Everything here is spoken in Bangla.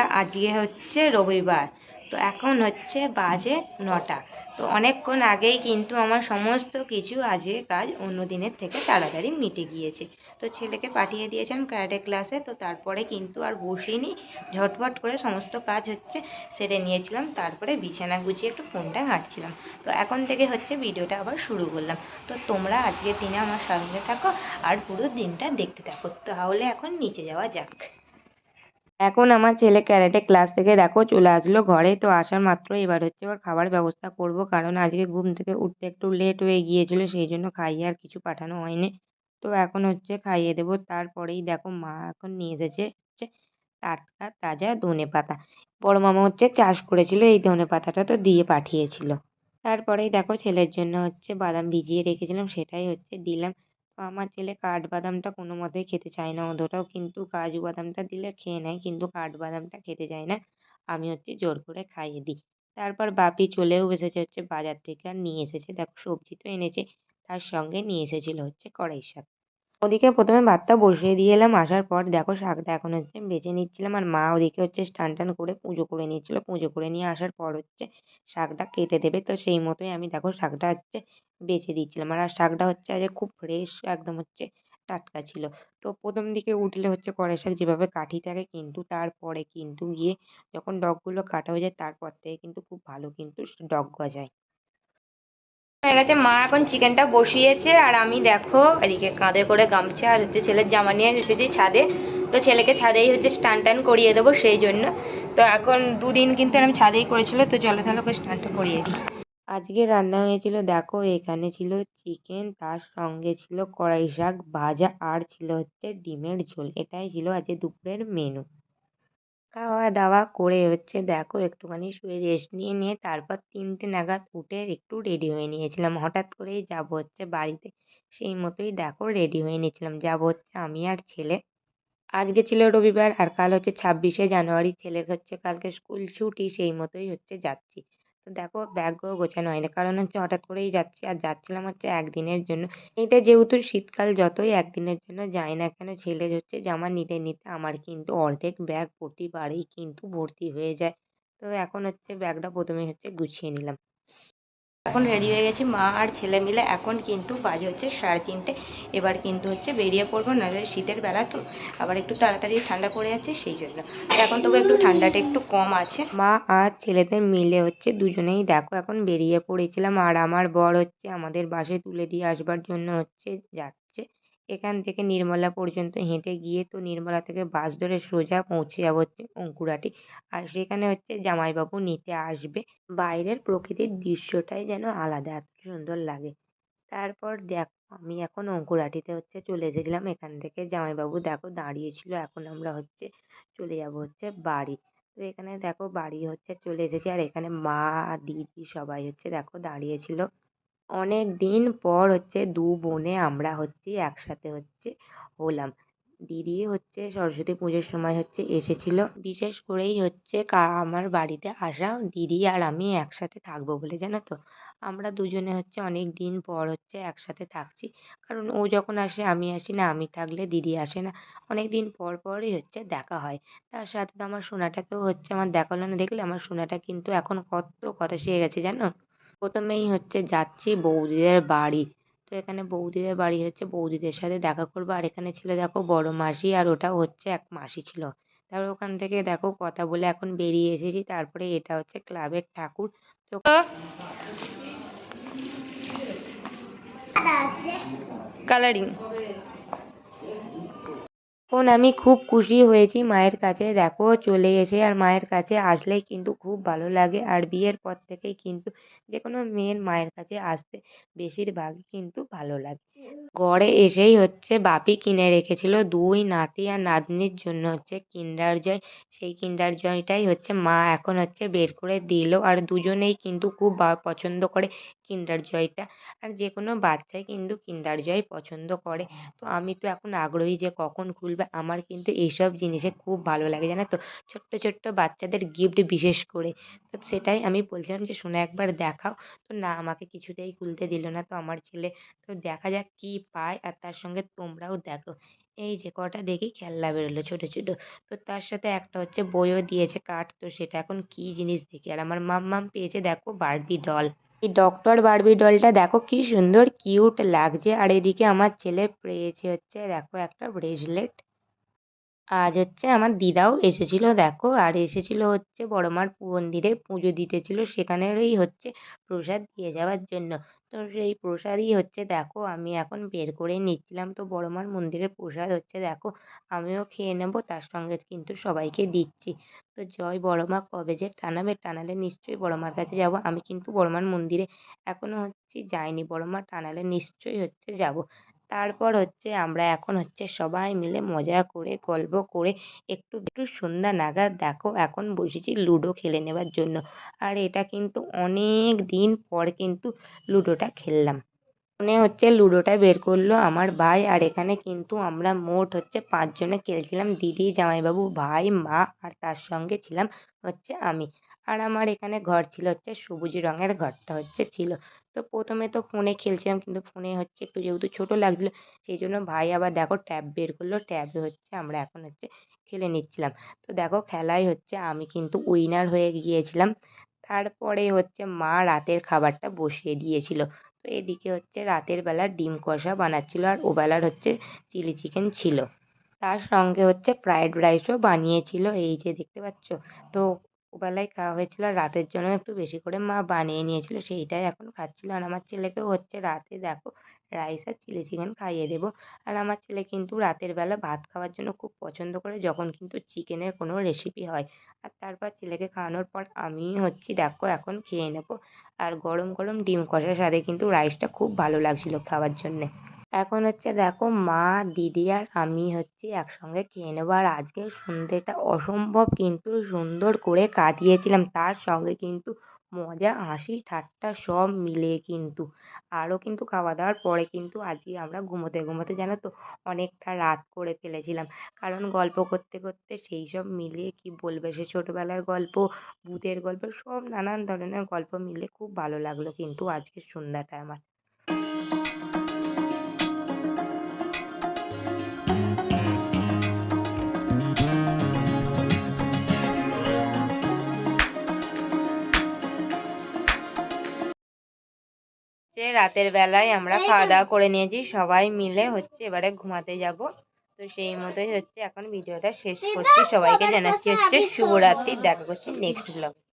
আজকে হচ্ছে রবিবার। তো এখন হচ্ছে বাজে নটা। তো অনেকক্ষণ আগেই কিন্তু আমার সমস্ত কিছু আজকে কাজ অন্য দিনের থেকে তাড়াতাড়ি মিটে গিয়েছে। তো ছেলেকে পাঠিয়ে দিয়েছেন ক্যারাটে ক্লাসে। তো তারপরে কিন্তু আর বসিনি। ঝটপট করে সমস্ত কাজ হচ্ছে সেরে নিয়েছিলাম। তারপরে বিছানা গুছিয়ে একটু ফোনটা ঘাঁটছিলাম। তো এখন থেকে হচ্ছে ভিডিওটা আবার শুরু করলাম। তো তোমরা আজকের দিনে আমার সঙ্গে থাকো আর পুরো দিনটা দেখতে থাকো। তাহলে এখন নিচে যাওয়া যাক। এখন আমার ছেলে ক্যারাটে ক্লাস থেকে দেখো চলে আসলো ঘরে, তো আসার মাত্র এবার হচ্ছে ওর খাবার ব্যবস্থা করব। কারণ আজকে ঘুম থেকে উঠতে একটু লেট হয়ে গিয়েছিল, সেই জন্য খাইয়ে আর কিছু পাঠানো হয়নি। তো এখন হচ্ছে খাইয়ে দেবো, তারপরেই দেখো মা এখন নিয়ে এসেছে হচ্ছে টাটকা তাজা ধনে পাতা। বড় মামা হচ্ছে চাষ করেছিল, এই ধনে পাতাটা তো দিয়ে পাঠিয়েছিল। তারপরেই দেখো ছেলের জন্য হচ্ছে বাদাম ভিজিয়ে রেখেছিলাম, সেটাই হচ্ছে দিলাম। আমার ছেলে কাঠবাদামটা কোনো মতেই খেতে চায় না। অতটাও কিন্তু কাজু বাদামটা দিলে খেয়ে নেয়, কিন্তু কাঠবাদামটা খেতে চায় না। আমি হচ্ছে জোর করে খাইয়ে দিই। তারপর বাপি চলেও এসেছে হচ্ছে বাজার থেকে আর নিয়ে এসেছে। দেখো সবজি তো এনেছে, তার সঙ্গে নিয়ে এসেছিল হচ্ছে কড়াই শাক ওদিকে প্রথমে ভাতটা বসিয়ে দিয়ে এলাম, আসার পর দেখো শাকটা এখন হচ্ছে বেছে নিচ্ছিলাম আর মা ওদিকে হচ্ছে স্নান টান করে পুজো করে নিচ্ছিল। পুজো করে নিয়ে আসার পর হচ্ছে শাকটা কেটে দেবে। তো সেই মতোই আমি দেখো শাকটা হচ্ছে বেছে দিচ্ছিলাম আর শাকটা হচ্ছে আজকে খুব ফ্রেশ একদম হচ্ছে টাটকা ছিল। তো প্রথম দিকে উঠলে হচ্ছে কড়াই শাক যেভাবে কাঠি থাকে কিন্তু তারপরে কিন্তু গিয়ে যখন ডগগুলো কাটা হয়ে যায় তারপর থেকে কিন্তু খুব ভালো কিন্তু ডগ গজায়। হয়ে গেছে। মা এখন চিকেনটা বসিয়েছে আর আমি দেখো এদিকে কাঁধে করে গামছা আর হচ্ছে ছেলের জামা নিয়ে এসেছি ছাদে। তো ছেলেকে ছাদেই হচ্ছে স্টান টান করিয়ে দেবো সেই জন্য। তো এখন দুদিন কিন্তু আমি ছাদেই করেছিল, তো চলো তাহলে ওকে স্টানটা করিয়ে দিই। আজকে রান্না হয়েছিল, দেখো এখানে ছিল চিকেন, তার সঙ্গে ছিল কড়াই শাক ভাজা আর ছিল হচ্ছে ডিমের ঝোল। এটাই ছিল আজকে দুপুরের মেনু খাওয়া দাওয়া করে হচ্ছে দেখো একটুখানি শুয়ে রেস্ট নিয়ে নিয়ে তারপর তিনটে নাগাদ উঠে একটু রেডি হয়ে নিয়েছিলাম। হঠাৎ করেই যাব হচ্ছে বাড়িতে। সেই মতোই দেখো রেডি হয়ে নিয়েছিলাম। যাব হচ্ছে আমি আর ছেলে। আজকে ছিল রবিবার আর কাল হচ্ছে ছাব্বিশে জানুয়ারি। ছেলের হচ্ছে কালকে স্কুল ছুটি, সেই মতোই হচ্ছে যাচ্ছি। তো দেখো ব্যাগও গোছানো হয়নি। কারণ হচ্ছে হঠাৎ করেই যাচ্ছি আর যাচ্ছিলাম হচ্ছে একদিনের জন্য। এটা যেহেতু শীতকাল, যতই একদিনের জন্য যাই না কেন, ছেলে হচ্ছে জামা নিতে নিতে আমার কিন্তু অর্ধেক ব্যাগ প্রতিবারেই কিন্তু ভর্তি হয়ে যায়। তো এখন হচ্ছে ব্যাগটা প্রথমে হচ্ছে গুছিয়ে নিলাম। এখন রেডি হয়ে গেছি, মা আর ছেলে মিলে। এখন কিন্তু বাজে হচ্ছে সাড়ে তিনটে। এবার কিন্তু হচ্ছে বেরিয়ে পড়ব, নাহলে শীতের বেলা তো আবার একটু তাড়াতাড়ি ঠান্ডা পড়ে যাচ্ছে, সেই জন্য। এখন তবু একটু ঠান্ডাটা একটু কম আছে। মা আর ছেলেদের মিলে হচ্ছে দুজনেই দেখো, এখন বেরিয়ে পড়েছিলাম আর আমার বর হচ্ছে আমাদের বাসে তুলে দিয়ে আসবার জন্য হচ্ছে যাচ্ছে। এখান থেকে নির্মলা পর্যন্ত হেঁটে গিয়ে তো নির্মলা থেকে বাস ধরে সোজা পৌঁছে যাব হচ্ছে অঙ্কুরাটি। আর সেখানে হচ্ছে জামাইবাবু নিতে আসবে। বাইরের প্রকৃতির দৃশ্যটাই যেন আলাদা, এত সুন্দর লাগে। তারপর দেখো, আমি এখন অঙ্কুরাটিতে হচ্ছে চলে এসেছিলাম। এখান থেকে জামাইবাবু দেখো দাঁড়িয়েছিল, এখন আমরা হচ্ছে চলে যাব হচ্ছে বাড়ি। তো এখানে দেখো বাড়ি হচ্ছে চলে এসেছি। আর এখানে মা, দিদি সবাই হচ্ছে দেখো দাঁড়িয়েছিল। অনেক দিন পর হচ্ছে দু বোনে আমরা হচ্ছে, একসাথে হচ্ছে হলাম। দিদি হচ্ছে সরস্বতী পুজোর সময় হচ্ছে এসেছিল। বিশেষ করেই হচ্ছে কা, আমার বাড়িতে আসা দিদি আর আমি একসাথে থাকব বলে, জানো তো? আমরা দুজনে হচ্ছে অনেক দিন পর হচ্ছে একসাথে থাকছি। কারণ ও যখন আসে, আমি আসি না, আমি থাকলে দিদি আসে না। অনেক দিন পর পরই হচ্ছে দেখা হয়। তার সাথে তো আমার সোনাটাকেও হচ্ছে আমার দেখা হলো না। দেখলে আমার সোনাটা কিন্তু এখন কত কথা শিখে গেছে, জানো? প্রথমেই হচ্ছে যাচ্ছি বৌদিদের বাড়ি। তো এখানে বৌদিদের বাড়ি হচ্ছে বৌদিদের সাথে দেখা করব। আর এখানে ছিল দেখো বড় মাসি আর ওটা হচ্ছে এক মাসি ছিল। তারপর ওখান থেকে দেখো কথা বলে এখন বেরিয়ে এসেছি। তারপরে এটা হচ্ছে ক্লাবের ঠাকুর। তো কালারিং এখন আমি খুব খুশি হয়েছি মায়ের কাছে। দেখো, চলে এসে আর মায়ের কাছে আসলেই কিন্তু খুব ভালো লাগে। আর বিয়ের পর থেকেই কিন্তু যে কোনো মেয়ের মায়ের কাছে আসতে বেশিরভাগই কিন্তু ভালো লাগে। ঘরে এসেই হচ্ছে বাপি কিনে রেখেছিল। দুই নাতি আর নাতনির জন্য হচ্ছে কিন্ডার জয়। সেই কিন্ডার জয়টাই হচ্ছে মা এখন হচ্ছে বের করে দিল। আর দুজনেই কিন্তু খুব পছন্দ করে কিন্ডার জয়টা। আর যে কোনো বাচ্চাই কিন্তু কিন্ডার জয় পছন্দ করে। তো আমি তো এখন আগ্রহী যে কখন খুলবে। আমার কিন্তু এইসব জিনিসে খুব ভালো লাগে জানো তো? ছোট্ট ছোট্ট বাচ্চাদের গিফট বিশেষ করে। তো সেটাই আমি বলছিলাম যে শোনো একবার দেখাও। তো না আমাকে কিছুতেই খুলতে দিল না তো আমার ছেলে। তো দেখা যাক কী পায় আর তার সঙ্গে তোমরাও দেখো। এই যে কটা দেখি খেলনা বেরোলো ছোট ছোট। তো তার সাথে একটা হচ্ছে বইও দিয়েছে কার্ড তো সেটা এখন কি জিনিস দেখি? আর আমার মাম্মাম পেয়েছে দেখো বারবি ডল এই ডক্টর বারবি ডলটা দেখো কি সুন্দর কিউট লাগছে। আর এদিকে আমার ছেলে পেয়েছে হচ্ছে, দেখো একটা ব্রেসলেট আজ হচ্ছে আমার দিদাও এসেছিল, দেখো। আর এসেছিল হচ্ছে বড়মার মন্দিরে পুজো দিতেছিল সেখানেরই হচ্ছে প্রসাদ দিয়ে যাওয়ার জন্য। তো সেই প্রসাদই হচ্ছে দেখো, আমি এখন বের করে নিচ্ছিলাম। তো বড় মার মন্দিরের প্রসাদ হচ্ছে দেখো, আমিও খেয়ে নেব, তার সঙ্গে কিন্তু সবাইকে দিচ্ছি। তো জয় বড় মা কবে যে টানাবে টানালে নিশ্চয়ই বড় মার কাছে যাব। আমি কিন্তু বড় মার মন্দিরে এখনও হচ্ছে যাইনি বড় মা টানালে নিশ্চয়ই হচ্ছে যাব। তারপর হচ্ছে আমরা এখন হচ্ছে সবাই মিলে মজা করে, গল্প করে একটু একটু সন্ধ্যা নাগাদ দেখো এখন বসেছি লুডো খেলে নেবার জন্য। আর এটা কিন্তু অনেক দিন পর কিন্তু লুডোটা খেললাম। মনে হচ্ছে লুডোটা বের করল আমার ভাই আর এখানে কিন্তু আমরা মোট হচ্ছে পাঁচজনে খেলছিলাম। দিদি, জামাইবাবু, ভাই, মা আর তার সঙ্গে ছিলাম হচ্ছে আমি। আর আমার এখানে ঘর ছিল হচ্ছে সবুজ রঙের, ঘরটা হচ্ছে ছিল। তো প্রথমে তো ফোনে খেলছিলাম, কিন্তু ফোনে হচ্ছে একটু যেহেতু ছোটো লাগছিল, সেই জন্য ভাই আবার দেখো ট্যাব বের করল, ট্যাবে হচ্ছে আমরা এখন হচ্ছে খেলে নিচ্ছিলাম। তো দেখো খেলায় হচ্ছে আমি কিন্তু উইনার হয়ে গিয়েছিলাম। তারপরে হচ্ছে মা রাতের খাবারটা বসিয়ে দিয়েছিল। তো এদিকে হচ্ছে রাতের বেলা ডিম কষা বানাচ্ছিল আর ওবেলার হচ্ছে চিলি চিকেন ছিল। তার সঙ্গে হচ্ছে ফ্রায়েড রাইসও বানিয়েছিল, এই যে দেখতে পাচ্ছ? তো ওবেলায় খাওয়া হয়েছিল। আর রাতের জন্য একটু বেশি করে মা বানিয়ে নিয়েছিল। সেইটাই এখন খাচ্ছিল। আর আমার ছেলেকেও হচ্ছে রাতে দেখো রাইস আর চিলি চিকেন খাইয়ে দেবো। আর আমার ছেলে কিন্তু রাতের বেলা ভাত খাওয়ার জন্য খুব পছন্দ করে, যখন কিন্তু চিকেনের কোনো রেসিপি হয়। আর তারপর ছেলেকে খাওয়ানোর পর আমি হচ্ছি, দেখো এখন খেয়ে নেব। আর গরম গরম ডিম কষার সাথে কিন্তু রাইসটা খুব ভালো লাগছিল খাওয়ার জন্যে। এখন হচ্ছে দেখো মা, দিদি আর আমি হচ্ছে একসঙ্গে খেয়ে নেব। আর আজকের সন্ধ্যেটা অসম্ভব কিন্তু সুন্দর করে কাটিয়েছিলাম। তার সঙ্গে কিন্তু মজা, হাসি, ঠাট্টা সব মিলিয়ে কিন্তু। আরও কিন্তু খাওয়া দাওয়ার পরে কিন্তু আজকে আমরা ঘুমোতে ঘুমোতে জানো তো অনেকটা রাত করে ফেলেছিলাম। কারণ গল্প করতে করতে সেই সব মিলিয়ে কী বলবে? সে ছোটোবেলার গল্প, ভূতের গল্প, সব নানান ধরনের গল্প মিলে খুব ভালো লাগল কিন্তু আজকের সন্ধ্যাটা আমার। যে রাতের বেলায় আমরা খাওয়া দাওয়া করে নিয়েছি সবাই মিলে হচ্ছে এবারে ঘুমাতে যাব। তো সেই মতোই হচ্ছে এখন ভিডিওটা শেষ করছি। সবাইকে জানাচ্ছি হচ্ছে শুভরাত্রি দেখা করছি নেক্সট ব্লগ